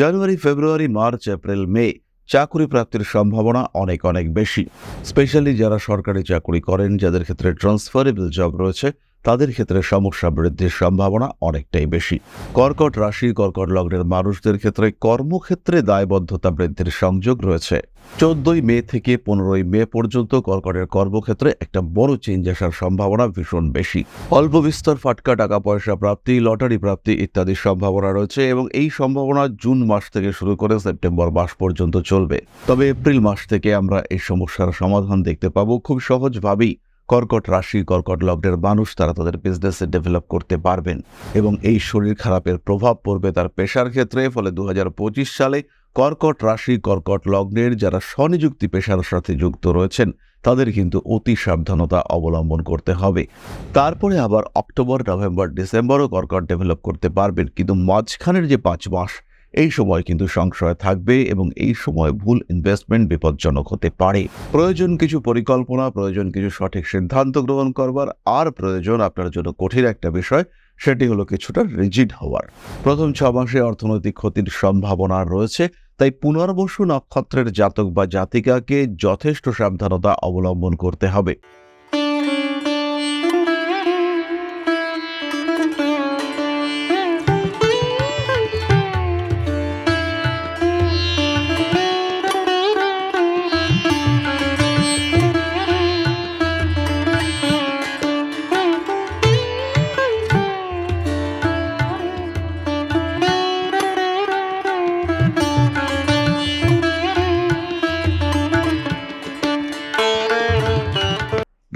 জানুয়ারি, ফেব্রুয়ারি, March, April, মে চাকরি প্রাপ্তির সম্ভাবনা অনেক অনেক বেশি। স্পেশালি যারা সরকারি চাকরি করেন, যাদের ক্ষেত্রে ট্রান্সফারেবল জব রয়েছে তাদের ক্ষেত্রে সমস্যা বৃদ্ধির সম্ভাবনা অনেকটাই বেশি। কর্কট রাশি, কর্কট লগ্নের মানুষদের ক্ষেত্রে কর্মক্ষেত্রে দায়বদ্ধতা বৃদ্ধির সংযোগ রয়েছে। চোদ্দই মে থেকে পনেরোই মে পর্যন্ত কর্কটের কর্মক্ষেত্রে একটা বড় চেঞ্জ আসার সম্ভাবনা ভীষণ বেশি। অল্প বিস্তর ফাটকা, টাকা পয়সা প্রাপ্তি, লটারি প্রাপ্তি ইত্যাদির সম্ভাবনা রয়েছে এবং এই সম্ভাবনা জুন মাস থেকে শুরু করে সেপ্টেম্বর মাস পর্যন্ত চলবে। তবে এপ্রিল মাস থেকে আমরা এই সমস্যার সমাধান দেখতে পাবো খুব সহজভাবেই। কর্কট রাশি, কর্কট লগ্নের মানুষ তারা তাদের বিজনেসে ডেভেলপ করতে পারবেন এবং এই শরীর খারাপের প্রভাব পড়বে তার পেশার ক্ষেত্রে, ফলে দু হাজার পঁচিশ সালে কর্কট রাশি, কর্কট লগ্নের যারা স্বনিযুক্তি পেশার সাথে যুক্ত রয়েছেন, তাদের কিন্তু অতি সাবধানতা অবলম্বন করতে হবে। তারপরে আবার অক্টোবর, নভেম্বর, ডিসেম্বরও কর্কট ডেভেলপ করতে পারবেন, কিন্তু মাঝখানের যে পাঁচ মাস এই সময় কিন্তু সংশয় থাকবে এবং এই সময় ভুল ইনভেস্টমেন্ট বিপজ্জনক হতে পারে। প্রয়োজন কিছু পরিকল্পনা, প্রয়োজন কিছু সঠিক সিদ্ধান্ত গ্রহণ করবার, আর প্রয়োজন আপনার জন্য কঠিন একটা বিষয়, সেটি হলো কিছুটা রিজিড হওয়ার। প্রথম ছ মাসে অর্থনৈতিক ক্ষতির সম্ভাবনা রয়েছে, তাই পুনর্বসু নক্ষত্রের জাতক বা জাতিকাকে যথেষ্ট সাবধানতা অবলম্বন করতে হবে।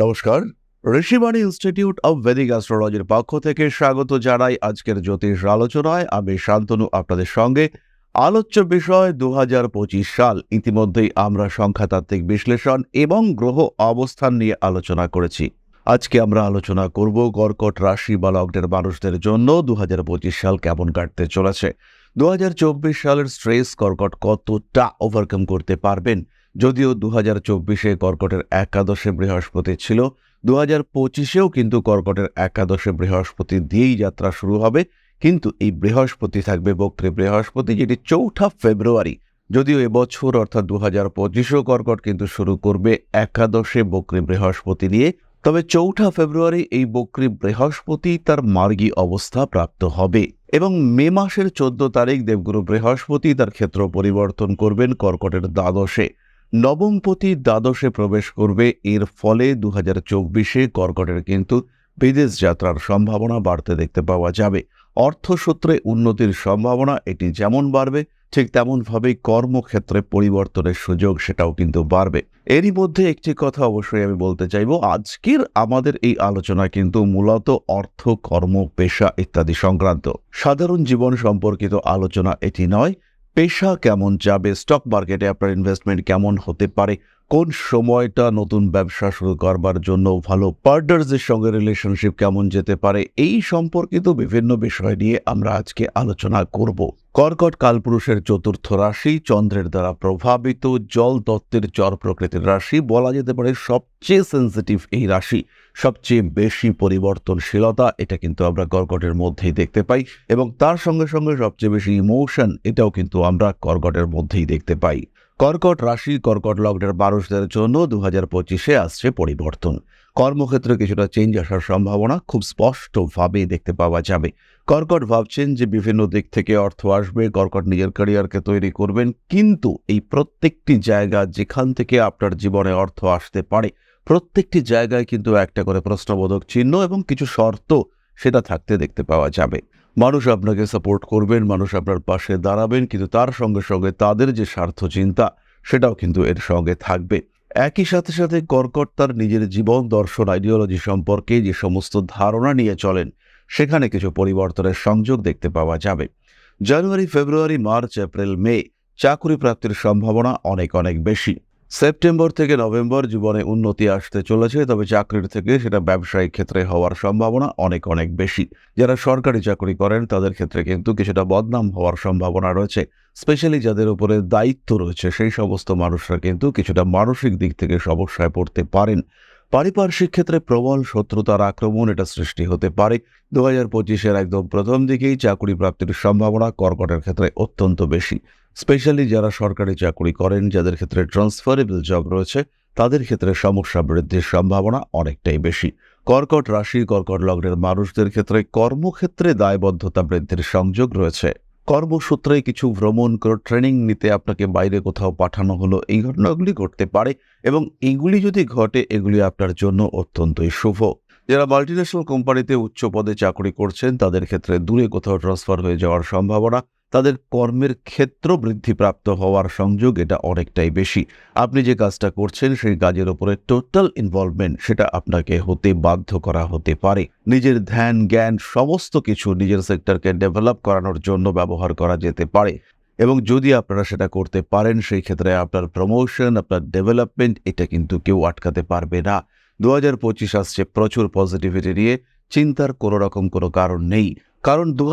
নমস্কার। ঋষিবাণী ইনস্টিটিউট অব ভেদিক অ্যাস্ট্রোলজির পক্ষ থেকে স্বাগত জানাই আজকের জ্যোতিষ আলোচনায়। আমি শান্তনু, আপনাদের সঙ্গে। আলোচ্য বিষয় দুহাজার পঁচিশ সাল। ইতিমধ্যেই আমরা সংখ্যাতাত্ত্বিক বিশ্লেষণ এবং গ্রহ অবস্থান নিয়ে আলোচনা করেছি। আজকে আমরা আলোচনা করব কর্কট রাশি বা লগ্নের মানুষদের জন্য দু হাজার পঁচিশ সাল কেমন কাটতে চলেছে। দু হাজার চব্বিশ সালের স্ট্রেস কর্কট কতটা ওভারকাম করতে পারবেন? যদিও দু হাজার চব্বিশে কর্কটের একাদশে বৃহস্পতি ছিল দু হাজার পঁচিশেও কিন্তু কর্কটের একাদশে বৃহস্পতি দিয়েই যাত্রা শুরু হবে। কিন্তু এই বৃহস্পতি থাকবে বক্রী বৃহস্পতি, যেটি চৌঠা ফেব্রুয়ারি। যদিও এবছর অর্থাৎ দু হাজার পঁচিশেও কর্কট কিন্তু শুরু করবে একাদশে বক্রী বৃহস্পতি দিয়ে তবে চৌঠা ফেব্রুয়ারি এই বক্রী বৃহস্পতি তার মার্গী অবস্থা প্রাপ্ত হবে এবং মে মাসের চোদ্দ তারিখ দেবগুরু বৃহস্পতি তার ক্ষেত্র পরিবর্তন করবেন কর্কটের দ্বাদশে। নবমপতি দ্বাদশে প্রবেশ করবে। এর ফলে দু হাজার চব্বিশে কর্কটের কিন্তু বিদেশ যাত্রার সম্ভাবনা বাড়তে দেখতে পাওয়া যাবে। অর্থসূত্রে উন্নতির সম্ভাবনা এটি যেমন বাড়বে, ঠিক তেমনভাবেই কর্মক্ষেত্রে পরিবর্তনের সুযোগ সেটাও কিন্তু বাড়বে। এরই মধ্যে একটি কথা অবশ্যই আমি বলতে চাইব, আজকের আমাদের এই আলোচনা কিন্তু মূলত অর্থ, কর্ম, পেশা ইত্যাদি সংক্রান্ত। সাধারণ জীবন সম্পর্কিত আলোচনা এটি নয় পেশা কেমন যাবে? স্টক মার্কেটে আপনার ইনভেস্টমেন্ট কেমন হতে পারে? কোন সময়টা নতুন ব্যবসা শুরু করবার জন্য ভালো পার্টনার্সদের সঙ্গে রিলেশনশিপ কেমন যেতে পারে, এই সম্পর্কিত বিভিন্ন বিষয় নিয়ে আমরা আজকে আলোচনা করব। কর্কট কালপুরুষের চতুর্থ রাশি চন্দ্রের দ্বারা প্রভাবিত, জল তত্ত্বের চর প্রকৃতির রাশি বলা যেতে পারে সবচেয়ে সেন্সিটিভ এই রাশি। সবচেয়ে বেশি পরিবর্তনশীলতা, এটা কিন্তু আমরা কর্কটের মধ্যেই দেখতে পাই এবং তার সঙ্গে সঙ্গে সবচেয়ে বেশি ইমোশন এটাও কিন্তু আমরা কর্কটের মধ্যেই দেখতে পাই। কর্কট রাশি, কর্কট লগ্নের মানুষদের জন্য দু হাজার পঁচিশে আসছে পরিবর্তন। কর্মক্ষেত্রে কিছুটা চেঞ্জ আসার সম্ভাবনা খুব স্পষ্টভাবে দেখতে পাওয়া যাবে। কর্কট ভাবছেন যে বিভিন্ন দিক থেকে অর্থ আসবে, কর্কট নিজের ক্যারিয়ারকে তৈরি করবেন, কিন্তু এই প্রত্যেকটি জায়গা যেখান থেকে আপনার জীবনে অর্থ আসতে পারে, প্রত্যেকটি জায়গায় কিন্তু একটা করে প্রশ্নবোধক চিহ্ন এবং কিছু শর্ত সেটা থাকতে দেখতে পাওয়া যাবে। মানুষ আপনাকে সাপোর্ট করবেন, মানুষ আপনার পাশে দাঁড়াবেন, কিন্তু তার সঙ্গে সঙ্গে তাদের যে স্বার্থ চিন্তা, সেটাও কিন্তু এর সঙ্গে থাকবে। একই সাথে সাথে কর্কট তার নিজের জীবন দর্শন আইডিওলজি সম্পর্কে যে সমস্ত ধারণা নিয়ে চলেন, সেখানে কিছু পরিবর্তনের সংযোগ দেখতে পাওয়া যাবে। জানুয়ারি, ফেব্রুয়ারি, মার্চ, এপ্রিল, মে চাকরি প্রাপ্তির সম্ভাবনা অনেক অনেক বেশি। সেপ্টেম্বর থেকে নভেম্বর জীবনে উন্নতি আসতে চলেছে, তবে চাকরির থেকে সেটা ব্যবসায়িক ক্ষেত্রে হওয়ার সম্ভাবনা অনেক অনেক বেশি। যারা সরকারি চাকরি করেন, তাদের ক্ষেত্রে কিন্তু কিছুটা বদনাম হওয়ার সম্ভাবনা রয়েছে। স্পেশালি যাদের উপরে দায়িত্ব রয়েছে, সেই সমস্ত মানুষরা কিন্তু কিছুটা মানসিক দিক থেকে সমস্যায় পড়তে পারেন। পারিপার্শ্বিক ক্ষেত্রে প্রবল শত্রুতার আক্রমণ এটা সৃষ্টি হতে পারে। দু হাজার পঁচিশের একদম প্রথম দিকেই চাকরি প্রাপ্তির সম্ভাবনা কর্কটের ক্ষেত্রে অত্যন্ত বেশি। স্পেশালি যারা সরকারি চাকরি করেন, যাদের ক্ষেত্রে ট্রান্সফারেবল জব রয়েছে, তাদের ক্ষেত্রে সমস্যা বৃদ্ধির সম্ভাবনা অনেকটাই বেশি। কর্কট রাশি, কর্কট লগ্নের মানুষদের ক্ষেত্রে কর্মক্ষেত্রে দায়বদ্ধতা বৃদ্ধির সংযোগ রয়েছে। কর্মসূত্রে কিছু ভ্রমণ করে ট্রেনিং নিতে আপনাকে বাইরে কোথাও পাঠানো হলো, এই ঘটনাগুলি ঘটতে পারে এবং এগুলি যদি ঘটে, এগুলি আপনার জন্য অত্যন্তই শুভ। যারা মাল্টিনেশনাল কোম্পানিতে উচ্চ পদে চাকরি করছেন, তাদের ক্ষেত্রে দূরে কোথাও ট্রান্সফার হয়ে যাওয়ার সম্ভাবনা তাদের কর্মের ক্ষেত্র বৃদ্ধিপ্রাপ্ত হওয়ার সংযোগ এটা অনেকটাই বেশি। আপনি যে কাজটা করছেন, সেই কাজের উপরে টোটাল ইনভলভমেন্ট সেটা আপনাকে হতে বাধ্য করা হতে পারে। নিজের ধ্যান, জ্ঞান সমস্ত কিছু নিজের সেক্টরকে ডেভেলপ করানোর জন্য ব্যবহার করা যেতে পারে। এবং যদি আপনারা সেটা করতে পারেন, সেই ক্ষেত্রে আপনার প্রমোশন আপনার ডেভেলপমেন্ট এটা কিন্তু কেউ আটকাতে পারবে না। দু হাজার পঁচিশ আসছে, প্রচুর পজিটিভিটি নিয়ে, চিন্তার কোনো রকম কোনো কারণ নেই। কারণ দু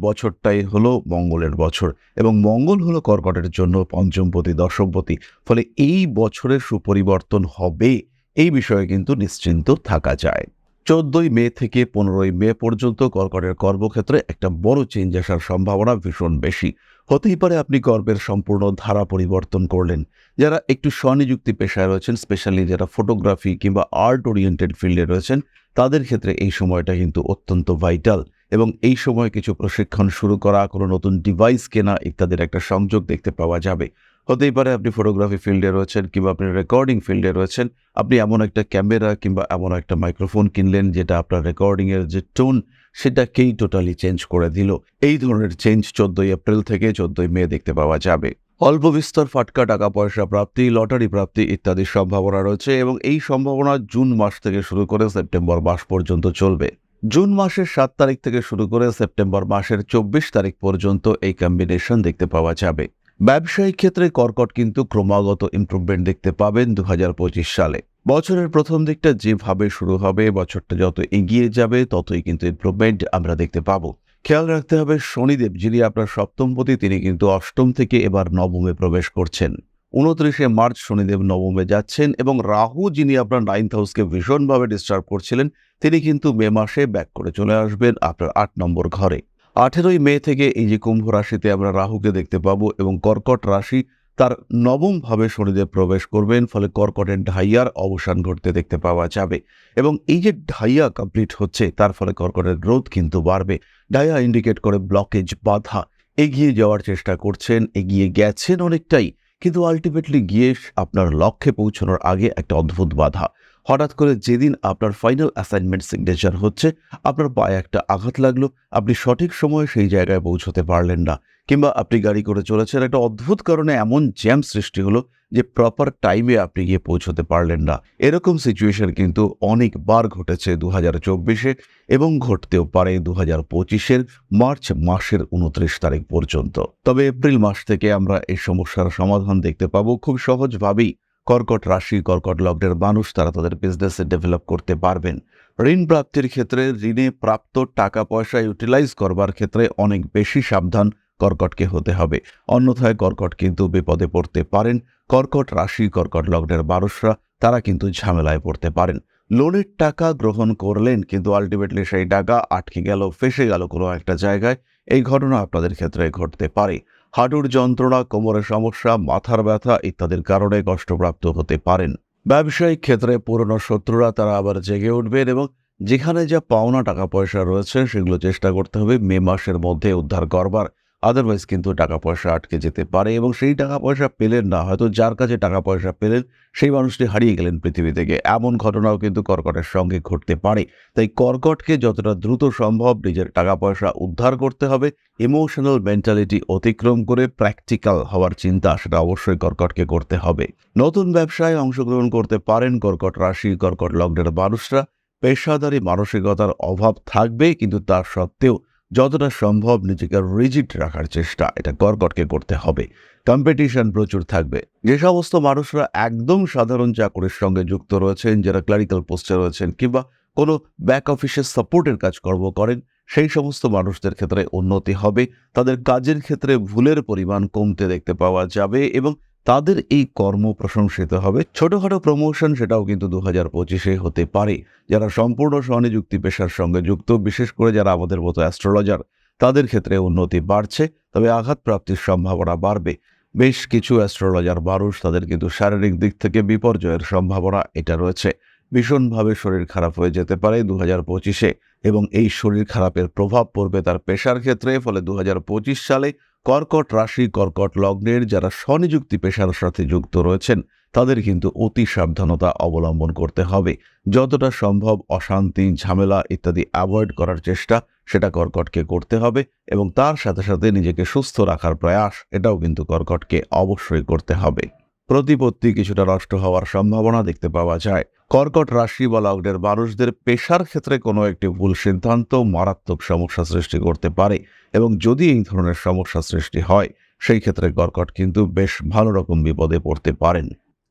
বছরটাই হলো মঙ্গলের বছর এবং মঙ্গল হলো কর্কটের জন্য পঞ্চমপতি, দশমপতি। ফলে এই বছরের সুপরিবর্তন হবে, এই বিষয়ে কিন্তু নিশ্চিন্ত থাকা যায়। চোদ্দই মে থেকে পনেরোই মে পর্যন্ত কর্কটের কর্মক্ষেত্রে একটা বড় চেঞ্জ আসার সম্ভাবনা ভীষণ বেশি। হতেই পারে আপনি কর্মের সম্পূর্ণ ধারা পরিবর্তন করলেন। যারা একটু স্বনিযুক্তি পেশায় রয়েছেন স্পেশালি যারা ফটোগ্রাফি কিংবা আর্ট ওরিয়েন্টেড ফিল্ডে রয়েছেন, তাদের ক্ষেত্রে এই সময়টা কিন্তু অত্যন্ত ভাইটাল এবং এই সময় কিছু প্রশিক্ষণ শুরু করা, কোনো নতুন ডিভাইস কেনা ইত্যাদির একটা সংযোগ দেখতে পাওয়া যাবে। হতেই পারে আপনি ফটোগ্রাফি ফিল্ডে রয়েছেন কিংবা আপনি রেকর্ডিং ফিল্ডে রয়েছেন। আপনি এমন একটা ক্যামেরা কিংবা এমন একটা মাইক্রোফোন কিনলেন যেটা আপনার রেকর্ডিংয়ের যে টোন সেটাকেই টোটালি চেঞ্জ করে দিল। এই ধরনের চেঞ্জ চোদ্দই এপ্রিল থেকে চোদ্দই মে দেখতে পাওয়া যাবে। অল্প বিস্তর ফাটকা, টাকা পয়সা প্রাপ্তি, লটারি প্রাপ্তি ইত্যাদির সম্ভাবনা রয়েছে এবং এই সম্ভাবনা জুন মাস থেকে শুরু করে সেপ্টেম্বর মাস পর্যন্ত চলবে। জুন মাসের সাত তারিখ থেকে শুরু করে সেপ্টেম্বর মাসের চব্বিশ তারিখ পর্যন্ত এই কম্বিনেশন দেখতে পাওয়া যাবে। ব্যবসায়িক ক্ষেত্রে কর্কট কিন্তু ক্রমাগত ইম্প্রুভমেন্ট দেখতে পাবেন দু হাজার পঁচিশ সালে। বছরের প্রথম দিকটা যেভাবে শুরু হবে, বছরটা যত এগিয়ে যাবে, ততই কিন্তু ইম্প্রুভমেন্ট আমরা দেখতে পাবো। খেয়াল রাখতে হবে, শনিদেব যিনি আপনার সপ্তমপতি তিনি কিন্তু অষ্টম থেকে এবার নবমে প্রবেশ করছেন। উনত্রিশে মার্চ শনিদেব নবমে যাচ্ছেন এবং রাহু যিনি আপনার নাইন্থ হাউসকে ভীষণভাবে ডিস্টার্ব করছিলেন, তিনি কিন্তু মে মাসে ব্যাক করে চলে আসবেন আপনার আট নম্বর ঘরে। আঠেরোই মে থেকে এই যে কুম্ভ রাশিতে আমরা রাহুকে দেখতে পাবো এবং কর্কট রাশি তার নবমভাবে শনিদেব প্রবেশ করবেন, ফলে কর্কটের ঢাইয়ার অবসান ঘটতে দেখতে পাওয়া যাবে এবং এই যে ঢাইয়া কমপ্লিট হচ্ছে, তার ফলে কর্কটের গ্রোথ কিন্তু বাড়বে। ঢাইয়া ইন্ডিকেট করে ব্লকেজ বাধা এগিয়ে যাওয়ার চেষ্টা করছেন, এগিয়ে গেছেন অনেকটাই কিন্তু আলটিমেটলি গিয়ে আপনার লক্ষ্যে পৌঁছানোর আগে একটা অদ্ভুত বাধা। হঠাৎ করে যেদিন আপনার ফাইনাল অ্যাসাইনমেন্ট সিগনেচার হচ্ছে, আপনার পায়ে একটা আঘাত লাগল, আপনি সঠিক সময়ে সেই জায়গায় পৌঁছতে পারলেন না, কিংবা আপনি গাড়ি করে চলেছেন, একটা অদ্ভুত কারণে এমন জ্যাম সৃষ্টি হলো যে প্রপার টাইমে আপনি গিয়ে পৌঁছতে পারলেন না। এরকম সিচুয়েশন কিন্তু অনেকবার ঘটেছে দু হাজার চব্বিশে এবং ঘটতেও পারে দু হাজার পঁচিশের মার্চ মাসের উনত্রিশ তারিখ পর্যন্ত। তবে এপ্রিল মাস থেকে আমরা এই সমস্যার সমাধান দেখতে পাবো খুব সহজভাবেই। কর্কট রাশি, কর্কট লগ্নের মানুষ, তারা তাদের বিজনেসে ডেভেলপ করতে পারবেন। ঋণ প্রাপ্তির ক্ষেত্রে ঋণে প্রাপ্ত টাকা পয়সা ইউটিলাইজ করবার ক্ষেত্রে অনেক বেশি সাবধান কর্কটকে হতে হবে। অন্যথায় কর্কট কিন্তু বিপদে পড়তে পারেন। কর্কট রাশি, কর্কট লগ্নের মানুষরা, তারা কিন্তু ঝামেলায় পড়তে পারেন। লোনের টাকা গ্রহণ করলেন, কিন্তু আলটিমেটলি সেই টাকা আটকে গেল, ফেসে গেল কোনো একটা জায়গায়। এই ঘটনা আপনাদের ক্ষেত্রে ঘটতে পারে। হাঁটুর যন্ত্রণা, কোমরের সমস্যা, মাথার ব্যথা ইত্যাদির কারণে কষ্টপ্রাপ্ত হতে পারেন। ব্যবসায়িক ক্ষেত্রে পুরনো শত্রুরা তারা আবার জেগে উঠবেন এবং যেখানে যা পাওনা টাকা পয়সা রয়েছে সেগুলো চেষ্টা করতে হবে মে মাসের মধ্যে উদ্ধার করবার। আদারওয়াইজ কিন্তু টাকা পয়সা আটকে যেতে পারে এবং সেই টাকা পয়সা পেলেন না। হয়তো যার কাছে টাকা পয়সা পেলেন, সেই মানুষটি হারিয়ে গেলেন পৃথিবী থেকে। এমন ঘটনাও কিন্তু কর্কটের সঙ্গে ঘটতে পারে। তাই কর্কটকে যতটা দ্রুত সম্ভব নিজের টাকা পয়সা উদ্ধার করতে হবে। ইমোশনাল মেন্টালিটি অতিক্রম করে প্র্যাকটিক্যাল হওয়ার চিন্তা সেটা অবশ্যই কর্কটকে করতে হবে। নতুন ব্যবসায় অংশগ্রহণ করতে পারেন কর্কট রাশি, কর্কট লগ্নের মানুষরা। পেশাদারি মানসিকতার অভাব থাকবে কিন্তু তার সত্ত্বেও যতটা সম্ভব নিজেকে রিজিট রাখার চেষ্টা, এটা কর্কটকে করতে হবে। কম্পিটিশন প্রচুর থাকবে। যে সমস্ত মানুষরা একদম সাধারণ চাকরির সঙ্গে যুক্ত রয়েছেন, যারা ক্লারিক্যাল পোস্টে রয়েছেন কিংবা কোনো ব্যাক অফিসের সাপোর্টের কাজকর্ম করেন, সেই সমস্ত মানুষদের ক্ষেত্রে উন্নতি হবে। তাদের কাজের ক্ষেত্রে ভুলের পরিমাণ কমতে দেখতে পাওয়া যাবে এবং তাদের এই কর্ম প্রশংসিত হবে। ছোটখাটো প্রমোশন সেটাও কিন্তু দু হাজার পঁচিশে হতে পারে। যারা সম্পূর্ণ স্বনিযুক্তি পেশার সঙ্গে যুক্ত, বিশেষ করে যারা আমাদের মতো অ্যাস্ট্রোলজার তাদের ক্ষেত্রে উন্নতি বাড়ছে, তবে আঘাত প্রাপ্তির সম্ভাবনা বাড়বে। বেশ কিছু অ্যাস্ট্রোলজার মানুষ তাদের কিন্তু শারীরিক দিক থেকে বিপর্যয়ের সম্ভাবনা এটা রয়েছে। ভীষণভাবে শরীর খারাপ হয়ে যেতে পারে দু হাজার পঁচিশে। এবং এই শরীর খারাপের প্রভাব পড়বে তার পেশার ক্ষেত্রে, ফলে দু হাজার পঁচিশ সালে কর্কট রাশি, কর্কট লগ্নের যারা স্বনিযুক্তি পেশার সাথে যুক্ত রয়েছেন, তাদের কিন্তু অতি সাবধানতা অবলম্বন করতে হবে। যতটা সম্ভব অশান্তি, ঝামেলা ইত্যাদি অ্যাভয়েড করার চেষ্টা সেটা কর্কটকে করতে হবে এবং তার সাথে সাথে নিজেকে সুস্থ রাখার প্রয়াস এটাও কিন্তু কর্কটকে অবশ্যই করতে হবে। প্রতিপত্তি কিছুটা নষ্ট হওয়ার সম্ভাবনা দেখতে পাওয়া যায়। কর্কট রাশি বা লগ্নের মানুষদের পেশার ক্ষেত্রে কোনো একটি ভুল সিদ্ধান্ত মারাত্মক সমস্যা সৃষ্টি করতে পারে এবং যদি এই ধরনের সমস্যা সৃষ্টি হয়, সেই ক্ষেত্রে কর্কট কিন্তু বেশ ভালো রকম বিপদে পড়তে পারেন।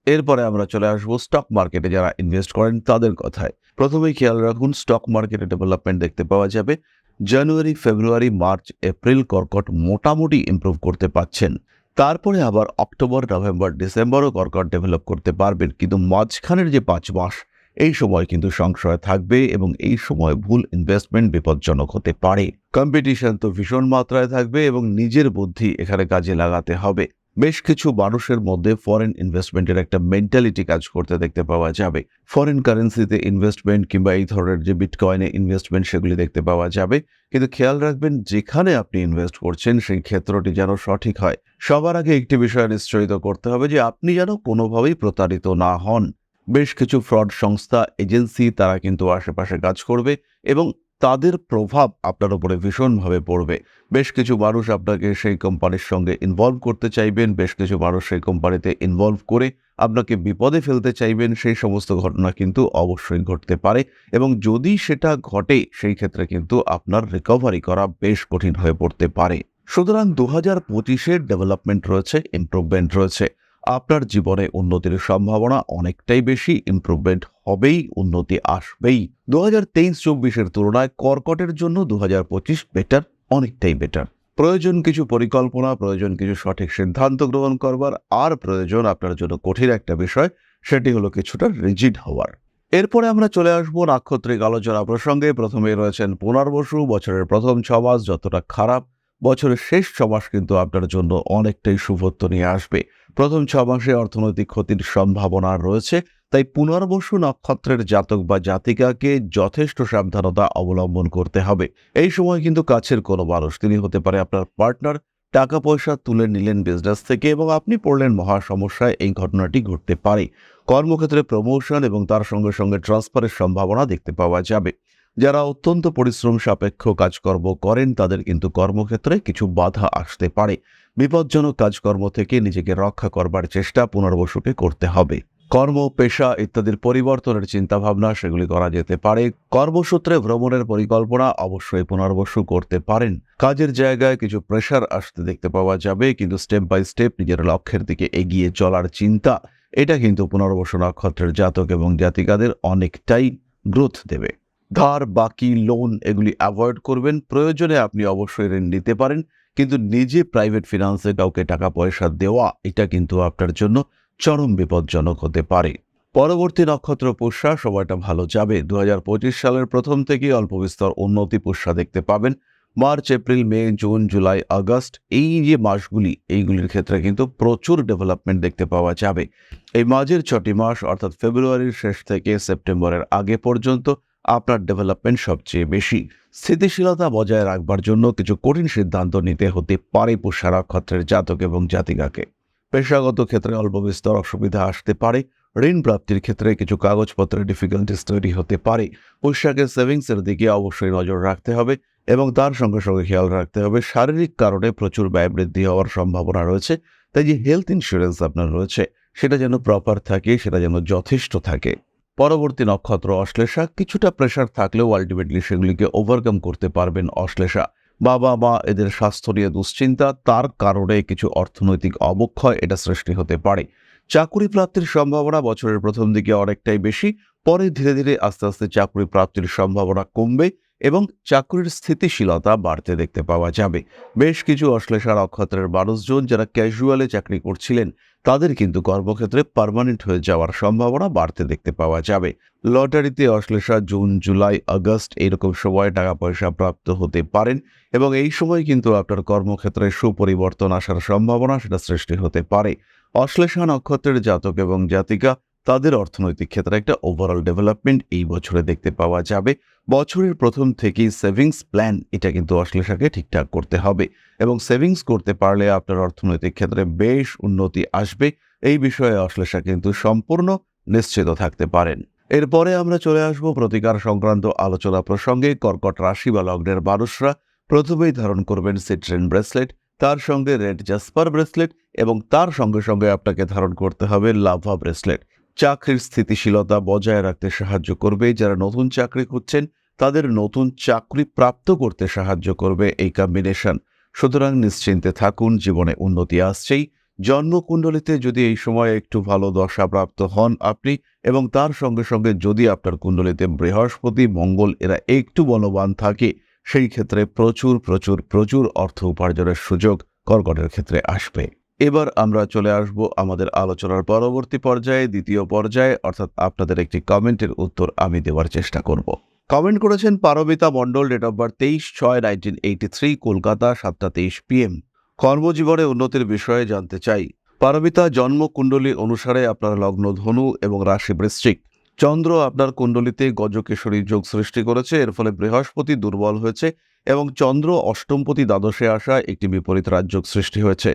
এরপরে আমরা চলে আসব স্টক মার্কেটে যারা ইনভেস্ট করেন তাদের কথায়। প্রথমেই খেয়াল রাখুন স্টক মার্কেটে ডেভেলপমেন্ট দেখতে পাওয়া যাবে। জানুয়ারি ফেব্রুয়ারি মার্চ এপ্রিল কর্কট মোটামুটি ইমপ্রুভ করতে পাচ্ছেন। তারপরে আবার অক্টোবর, নভেম্বর, ডিসেম্বরও কর্কট ডেভেলপ করতে পারবেন। কিন্তু মাঝখানের যে পাঁচ মাস, এই সময় কিন্তু সংশয় থাকবে এবং এই সময় ভুল ইনভেস্টমেন্ট বিপজ্জনক হতে পারে। কম্পিটিশন তো ভীষণ মাত্রায় থাকবে এবং নিজের বুদ্ধি এখানে কাজে লাগাতে হবে। বেশ কিছু মানুষের মধ্যে ফরেন ইনভেস্টমেন্টের একটা মেন্টালিটি কাজ করতে দেখতে পাওয়া যাবে। ফরেন কারেন্সিতে ইনভেস্টমেন্ট কিংবা এই ধরনের যে বিটকয়েনে ইনভেস্টমেন্ট সেগুলি দেখতে পাওয়া যাবে। কিন্তু খেয়াল রাখবেন, যেখানে আপনি ইনভেস্ট করছেন, সেই ক্ষেত্রটি যেন সঠিক হয়। সবার আগে একটি বিষয় নিশ্চয়িত করতে হবে যে, আপনি যেন কোনোভাবেই প্রতারিত না হন। বেশ কিছু ফ্রড সংস্থা এজেন্সি তারা কিন্তু আশেপাশে কাজ করবে এবং তাদের প্রভাব আপনার উপরে ভীষণভাবে পড়বে। বেশ কিছু মানুষ আপনাকে সেই কোম্পানির সঙ্গে ইনভলভ করতে চাইবেন, বেশ কিছু মানুষ সেই কোম্পানিতে ইনভলভ করে আপনাকে বিপদে ফেলতে চাইবেন, সেই সমস্ত ঘটনা কিন্তু অবশ্যই ঘটতে পারে এবং যদি সেটা ঘটে, সেই ক্ষেত্রে কিন্তু আপনার রিকভারি করা বেশ কঠিন হয়ে পড়তে পারে। সুতরাং দু হাজার পঁচিশের ডেভেলপমেন্ট রয়েছে ইমপ্রুভমেন্ট রয়েছে। আপনার জীবনে উন্নতির সম্ভাবনা অনেকটাই বেশি ইমপ্রুভমেন্ট হবেই, উন্নতি আসবেই। দু হাজার তেইশ চব্বিশের তুলনায় কর্কটের জন্য দু হাজার পঁচিশ বেটার অনেকটাই বেটার প্রয়োজন কিছু পরিকল্পনা, প্রয়োজন কিছু সঠিক সিদ্ধান্ত গ্রহণ করবার, আর প্রয়োজন আপনার জন্য কঠিন একটা বিষয়, সেটি হলো কিছুটা রিজিড হওয়ার। এরপরে আমরা চলে আসব নাক্ষত্রিক আলোচনা প্রসঙ্গে। প্রথমে রয়েছেন পুনর্বসু, বছরের প্রথম ছ মাস যতটা খারাপ বছরের শেষ ছ মাস কিন্তু আপনার জন্য অনেকটাই শুভত্ব নিয়ে আসবে। প্রথম ছ মাসে অর্থনৈতিক ক্ষতির সম্ভাবনা রয়েছে, তাই পুনর্বসু নক্ষত্রের জাতক বা জাতিকাকে যথেষ্ট সাবধানতা অবলম্বন করতে হবে। এই সময় কিন্তু কাছের কোনো মানুষ, তিনি হতে পারে আপনার পার্টনার টাকা পয়সা তুলে নিলেন বিজনেস থেকে এবং আপনি পড়লেন মহা সমস্যায় এই ঘটনাটি ঘটতে পারে। কর্মক্ষেত্রে প্রমোশন এবং তার সঙ্গে সঙ্গে ট্রান্সফারের সম্ভাবনা দেখতে পাওয়া যাবে। যারা অত্যন্ত পরিশ্রম সাপেক্ষ কাজকর্ম করেন, তাদের কিন্তু কর্মক্ষেত্রে কিছু বাধা আসতে পারে। বিপজ্জনক কাজকর্ম থেকে নিজেকে রক্ষা করবার চেষ্টা পুনর্বসুকে করতে হবে। কর্ম, পেশা ইত্যাদির পরিবর্তনের চিন্তাভাবনা, সেগুলি করা যেতে পারে। কর্মসূত্রে ভ্রমণের পরিকল্পনা অবশ্যই পুনর্বসু করতে পারেন। কাজের জায়গায় কিছু প্রেশার আসতে দেখতে পাওয়া যাবে, কিন্তু স্টেপ বাই স্টেপ নিজের লক্ষ্যের দিকে এগিয়ে চলার চিন্তা, এটা কিন্তু পুনর্বসু নক্ষত্রের জাতক এবং জাতিকাদের অনেকটাই গ্রোথ দেবে। ধার, বাকি লোন এগুলি অ্যাভয়েড করবেন। প্রয়োজনে আপনি অবশ্যই ঋণ নিতে পারেন, কিন্তু নিজে প্রাইভেট ফিনান্সে কাউকে টাকা পয়সা দেওয়া, এটা কিন্তু আপনার জন্য চরম বিপজ্জনক হতে পারে। পরবর্তী নক্ষত্র পুষ্যা, সময়টা ভালো যাবে। দু হাজার পঁচিশ সালের প্রথম থেকে অল্প বিস্তর উন্নতি পুষ্যা দেখতে পাবেন। March, April, May, June, July, August, এই যে মাসগুলি, এইগুলির ক্ষেত্রে কিন্তু প্রচুর ডেভেলপমেন্ট দেখতে পাওয়া যাবে। এই মাঝের ছটি মাস, অর্থাৎ ফেব্রুয়ারির শেষ থেকে সেপ্টেম্বরের আগে পর্যন্ত আপনার ডেভেলপমেন্ট সবচেয়ে বেশি। স্থিতিশীলতা বজায় রাখবার জন্য কিছু কঠিন সিদ্ধান্ত নিতে হতে পারে পুষ্যা নক্ষত্রের জাতক এবং জাতিকাকে। পেশাগত ক্ষেত্রে অল্প বিস্তর অসুবিধা আসতে পারে। ঋণ প্রাপ্তির ক্ষেত্রে কিছু কাগজপত্রের ডিফিকাল্টিস তৈরি হতে পারে। পোশাকের সেভিংসের দিকে অবশ্যই নজর রাখতে হবে এবং তার সঙ্গে সঙ্গে খেয়াল রাখতে হবে, শারীরিক কারণে প্রচুর ব্যয় বৃদ্ধি হওয়ার সম্ভাবনা রয়েছে। তাই যে হেলথ ইন্স্যুরেন্স আপনার রয়েছে, সেটা যেন প্রপার থাকে, সেটা যেন যথেষ্ট থাকে। পরবর্তী নক্ষত্র অশ্লেষা, কিছুটা প্রেশার থাকলেও আলটিমেটলি সেগুলিকে ওভারকাম করতে পারবেন অশ্লেষা। বাবা মা এদের স্বাস্থ্য নিয়ে দুশ্চিন্তা, তার কারণে কিছু অর্থনৈতিক অবক্ষয় এটা সৃষ্টি হতে পারে। চাকুরি প্রাপ্তির সম্ভাবনা বছরের প্রথম দিকে অনেকটাই বেশি, পরে ধীরে ধীরে আস্তে আস্তে চাকুরি প্রাপ্তির সম্ভাবনা কমবে। এবং চাকরির স্থিতিশীলতা বাড়তে দেখতে পাওয়া যাবে। বেশ কিছু অশ্লেষা নক্ষত্রের মানুষজন যারা ক্যাজুয়ালে চাকরি করছিলেন, তাদের কিন্তু কর্মক্ষেত্রে পার্মানেন্ট হয়ে যাওয়ার সম্ভাবনা বাড়তে দেখতে পাওয়া যাবে। লটারিতে অশ্লেষা জুন, জুলাই, আগস্ট এরকম সময় টাকা পয়সা প্রাপ্ত হতে পারেন এবং এই সময় কিন্তু আপনার কর্মক্ষেত্রে সুপরিবর্তন আসার সম্ভাবনা সেটা সৃষ্টি হতে পারে। অশ্লেষা নক্ষত্রের জাতক এবং জাতিকা তাদের অর্থনৈতিক ক্ষেত্রে একটা ওভারঅল ডেভেলপমেন্ট এই বছরে দেখতে পাওয়া যাবে। বছরের প্রথম থেকেই সেভিংস প্ল্যান এটা কিন্তু অশ্লেষাকে ঠিকঠাক করতে হবে এবং সেভিংস করতে পারলে আপনার অর্থনৈতিক ক্ষেত্রে বেশ উন্নতি আসবে। এই বিষয়ে অশ্লেষা কিন্তু সম্পূর্ণ নিশ্চিত থাকতে পারেন। এরপরে আমরা চলে আসব প্রতিকার সংক্রান্ত আলোচনা প্রসঙ্গে। কর্কট রাশি বা লগ্নের মানুষরা প্রথমেই ধারণ করবেন সিট্রেন ব্রেসলেট, তার সঙ্গে রেড জাসপার ব্রেসলেট এবং তার সঙ্গে সঙ্গে আপনাকে ধারণ করতে হবে লাভা ব্রেসলেট। চাকরির স্থিতিশীলতা বজায় রাখতে সাহায্য করবে। যারা নতুন চাকরি খুঁজছেন, তাদের নতুন চাকরি প্রাপ্ত করতে সাহায্য করবে এই কম্বিনেশন সুতরাং নিশ্চিন্তে থাকুন, জীবনে উন্নতি আসছেই। জন্মকুণ্ডলিতে যদি এই সময় একটু ভালো দশা প্রাপ্ত হন আপনি এবং তার সঙ্গে সঙ্গে যদি আপনার কুণ্ডলিতে বৃহস্পতি, মঙ্গল এরা একটু বলবান থাকে, সেই ক্ষেত্রে প্রচুর প্রচুর প্রচুর অর্থ উপার্জনের সুযোগ কর্কটের ক্ষেত্রে আসবে। এবার আমরা চলে আসব আমাদের আলোচনার পরবর্তী পর্যায়ে, দ্বিতীয় পর্যায়ে। অর্থাৎ আপনাদের একটি কমেন্টের উত্তর আমি দেওয়ার চেষ্টা করব। কমেন্ট করেছেন, Paromita Mondal, date of birth তেইশ ছয় নাইনটিন এইটি থ্রি, কলকাতা সাতটা তেইশ পিএম। কর্মজীবনে উন্নতির বিষয়ে জানতে চাই। পারমিতা জন্মকুণ্ডলী অনুসারে আপনার লগ্ন ধনু এবং রাশি বৃশ্চিক। চন্দ্র আপনার কুণ্ডলিতে গজকেশরী যোগ সৃষ্টি করেছে, এর ফলে বৃহস্পতি দুর্বল হয়েছে এবং চন্দ্র অষ্টমপতি দ্বাদশে আসা একটি বিপরীত রাজযোগ সৃষ্টি হয়েছে।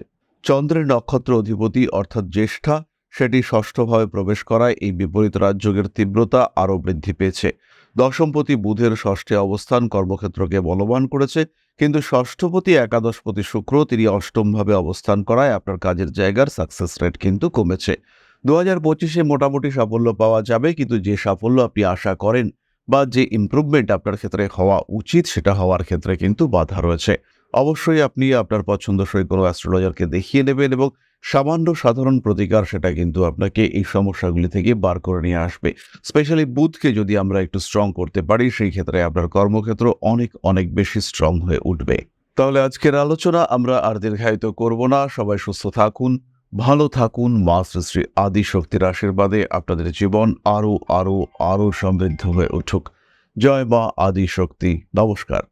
চন্দ্রের নক্ষত্র অধিপতি অর্থাৎ জ্যেষ্ঠা, সেটি ষষ্ঠভাবে প্রবেশ করায় এই বিপরীত রাজযোগের তীব্রতা আরও বৃদ্ধি পেয়েছে। দশমপতি বুধের ষষ্ঠে অবস্থান কর্মক্ষেত্রকে বলবান করেছে, কিন্তু ষষ্ঠপতি একাদশপতি শুক্র তিনি অষ্টমভাবে অবস্থান করায় আপনার কাজের জায়গার সাকসেস রেট কিন্তু কমেছে। দু হাজার পঁচিশে মোটামুটি সাফল্য পাওয়া যাবে, কিন্তু যে সাফল্য আপনি আশা করেন বা যে ইমপ্রুভমেন্ট আপনার ক্ষেত্রে হওয়া উচিত, সেটা হওয়ার ক্ষেত্রে কিন্তু বাধা রয়েছে। অবশ্যই আপনি আপনার পছন্দসই কোনো অ্যাস্ট্রোলজারকে দেখিয়ে নেবেন এবং সামান্য সাধারণ প্রতিকার সেটা কিন্তু আপনাকে এই সমস্যাগুলি থেকে বার করে নিয়ে আসবে। স্পেশালি বুথকে যদি আমরা একটু স্ট্রং করতে পারি, সেই ক্ষেত্রে আপনার কর্মক্ষেত্র অনেক অনেক বেশি স্ট্রং হয়ে উঠবে। তাহলে আজকের আলোচনা আমরা আর দীর্ঘায়িত করব না। সবাই সুস্থ থাকুন, ভালো থাকুন। মা শ্রী আদি শক্তির আশীর্বাদে আপনাদের জীবন আরও আরও আরও সমৃদ্ধ হয়ে উঠুক। জয় মা আদি শক্তি নমস্কার।